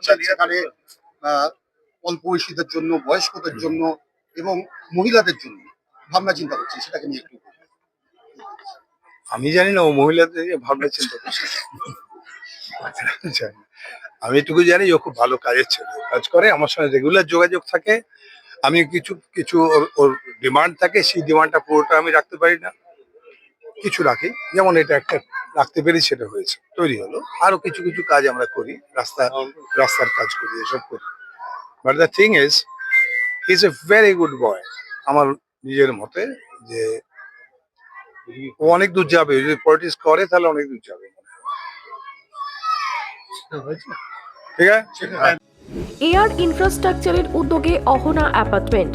করছেন সেখানে অল্প বয়সীদের জন্য, বয়স্কদের জন্য এবং মহিলাদের জন্য ভাবনা চিন্তা করছেন সেটাকে নিয়ে একটু আমি জানি না, ও মহিলাদের ভাবনা চিন্তা করছে। আমি এটুকু জানি ও খুব ভালো কাজের ছেলে কাজ করে, আমার সঙ্গে রেগুলার যোগাযোগ থাকে। আমি কিছু কিছু ওর ডিমান্ড থাকে, সেই ডিমান্ডটা পুরোটা আমি রাখতে পারি না। কিছু রাখি, যেমন এটা একটা রাখতে পেরে সেটা হয়েছে। তৈরি হলো। আরও কিছু কিছু কাজ আমরা করি। রাস্তা রাস্তার কাজ করি এসব করি। But the thing is is a very good boy আমার নিজের মতে যে ও অনেক দূর যাবে। যদি পলিটিক্স করে তাহলে অনেক দূর যাবে ঠিক আছে? এয়ার ইনফ্রাস্ট্রাকচারের উদ্যোগে অহনা অ্যাপার্টমেন্ট।